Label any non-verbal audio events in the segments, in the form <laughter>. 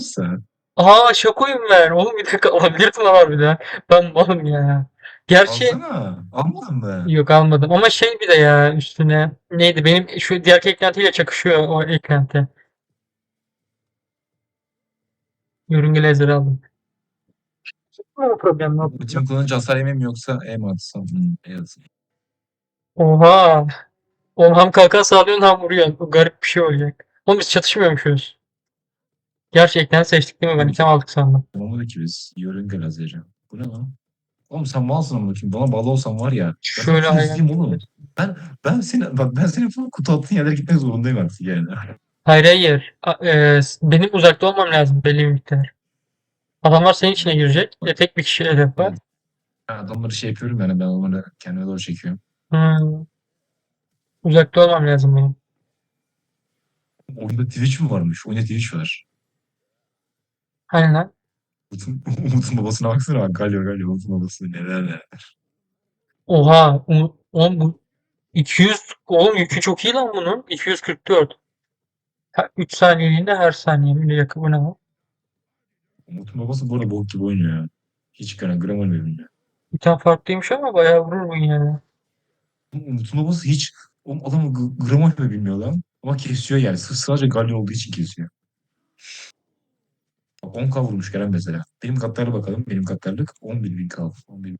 sen? Aa şakoyum ben. Oğlum bir dakika alabilirim lan harbiden. Ben malım ya. Gerçi Alsana. Almadın mı? yok almadım ama şey bir de ya üstüne neydi benim şu diğer eklentiyle çakışıyor o eklenti. Yörünge lazer aldım. Ne problem yok. Ultim kullanınca hasar yemem mi yoksa E mi atsam? Hmm, E. Oha. Oğlum hem kalkan sağlıyorsun hem vuruyorsun. Bu garip bir şey olacak. Oğlum biz çatışmıyormuşuz. Gerçekten seçtik değil mi? Ben item aldık sandım. Olmadı ki biz. Yörünge lazeri. Bu ne lan? Oğlum sen malsın ama bakayım. Bana bağlı olsan var ya. Ben Şöyle seni izleyeyim oğlum. Ben, ben seni, bak ben senin falan kutu attığın yerlere gitmek zorundayım artık yani. Hayır hayır. A- e, benim uzakta olmam lazım belli bir miktar. Adamlar senin içine girecek. E, tek bir kişi hedef var. Ben adamları şey yapıyorum yani ben onları kendime doğru çekiyorum. Hmm. Uzakta olmam lazım benim. Oyunda Twitch mi varmış? Oyunda Twitch var. Hani lan? Umut'un, Umut'un babasına baksana bak. Galio Galio Umut'un babası neler neler. Oha. Oğlum, oğlum bu 200 oğlum yükü çok iyi lan bunun. 244. 3 saniyeliğinde her saniye. Bir dakika bu ne lan? Umut'un babası bu arada bok gibi oynuyor ya. Hiç yani gram oynuyor bilmiyor. Bir tane farklıymış ama bayağı vurur bu yani. Umut'un babası hiç oğlum adamı g- gram oynuyor bilmiyor lan. Ama kesiyor yani. Sırf sadece Galio olduğu için kesiyor. Bak 10k vurmuş Kerem mesela. Benim katlara bakalım. Benim katlarlık 11.000k. 11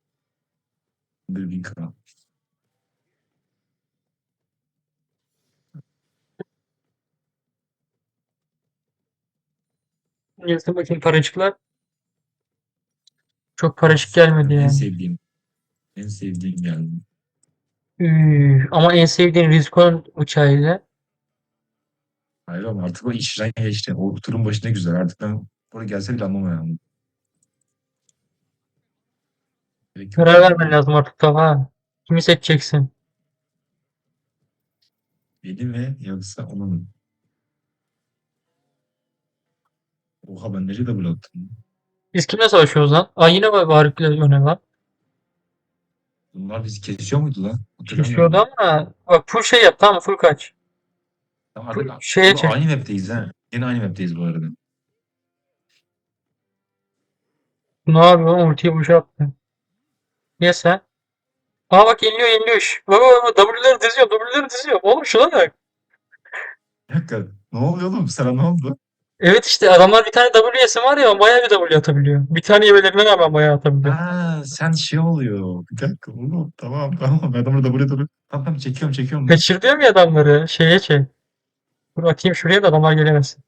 11.000k. Yazdım bakayım paracıklar. Çok paracık gelmedi En yani. sevdiğim. En sevdiğim geldi. Üf, ama en sevdiğin Rizco'nun uçağıyla. Hayır ama artık o işten geçti. O turun başında güzel. Artık ben buraya gelse bile anlamıyorum. Gerek yok. Karar vermen lazım artık Talha. Kimi seçeceksin? Benim mi yoksa onun mu? Oha ben nereye double attım? Biz kimle savaşıyoruz lan? Aa yine var Varlık'la öne var. Bunlar bizi kesiyor muydu lan? Hatırlamıyorum. Kesiyordu ama bak full şey yap tamam mı? full kaç. Tamam, Full şeye çek. Aynı map'teyiz ha. Yine aynı map'teyiz bu arada. Ne yapıyor oğlum ultiyi boşa attı. Niye sen? Aa bak yeniliyor yeniliyor. Şş, Bak bak bak W'leri diziyor W'leri diziyor. Oğlum şuna bak. Bir dakika. Ne oluyor oğlum? Sana ne oldu? Evet işte adamlar bir tane W yesin var ya bayağı bir W atabiliyor. Bir tane yemelerine rağmen bayağı atabiliyor. Ha sen şey oluyor. Bir dakika oğlum. Tamam tamam. Ben adamı double double. Tamam tamam çekiyorum çekiyorum. Kaçır diyorum ya adamları şeye çek. Dur atayım şuraya da adamlar gelemesin.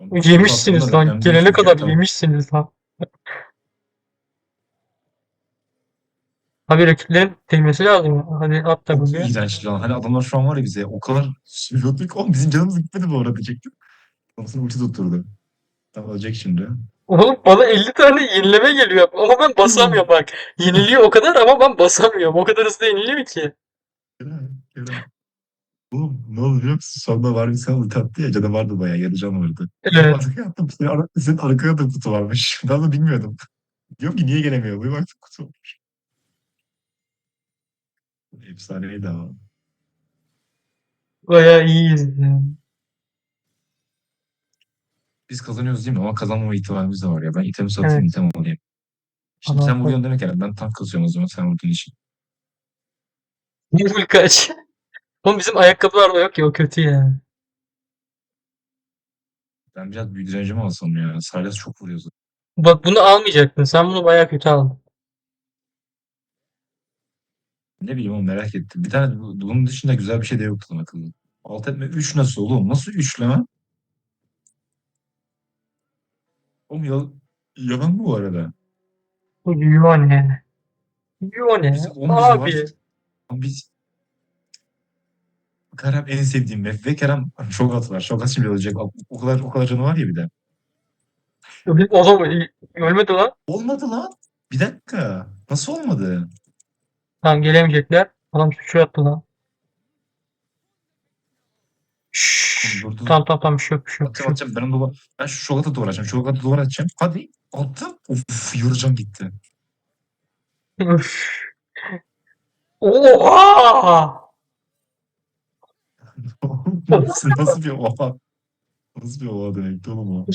Yemişsiniz Aslında lan. Gelene değil. kadar Tamam. yemişsiniz lan. Abi rakiplerin değmesi lazım. Hadi at da buraya. iğrenç lan. Hani adamlar şu an var ya bize o kadar sürüyorduk. Oğlum bizim canımız gitmedi bu arada diyecektim. Kafasını ulti tutturdu. Tamam ölecek şimdi. Oğlum bana 50 tane yenileme geliyor ama ben basamıyorum bak. Yeniliyor o kadar ama ben basamıyorum. O kadar hızlı yeniliyor ki. Kerem, Kerem. Oğlum ne oldu biliyor musun? Sonunda var bir sana ulti attı ya canı vardı bayağı yarı can vardı. Evet. Arkaya attım senin, ar- senin arkaya da kutu varmış. <laughs> Ben de bilmiyordum. Diyorum ki niye gelemiyor? Bir baktım kutu varmış. Efsaneydi ama. Bayağı iyiyiz yani. Biz kazanıyoruz değil mi? Ama kazanmama ihtimalimiz de var ya. Ben itemi satayım Evet. item alayım. Şimdi Ama- sen vuruyorsun demek yani. Ben tank kasıyorum o zaman sen vurduğun için. Full kaç. Oğlum bizim ayakkabılar da yok ya o kötü ya. Ben biraz büyü direnci mi alsam ya? Silas çok vuruyor zaten. Bak bunu almayacaktın. Sen bunu bayağı kötü aldın. Ne bileyim oğlum merak ettim. Bir tane bu- bunun dışında güzel bir şey de yoktu lan akıllı. Alt etme 3 nasıl oğlum? Nasıl üçleme? Oğlum yal yalan mı bu arada? Bu. Biz 10 bizi var. Abi. Biz Kerem en sevdiğim map ve Kerem çok at var. Çok at şimdi ölecek. O kadar o kadar canı var ya bir de. Oğlum ölmedi lan. Olmadı lan. Bir dakika. Nasıl olmadı? Tamam gelemeyecekler. Adam suçu attı lan. Şşş. Dur, dur, dur. Tamam tamam tamam bir şey yok bir şey yok. Bir şey Atacağım yok. atacağım. Ben onu ben şu şokata duvar açacağım. Şokata duvar açacağım. Hadi. Attım. Of yoracağım gitti. Üf. Oha! Nasıl, nasıl bir oha? Nasıl bir oha demekti oğlum o?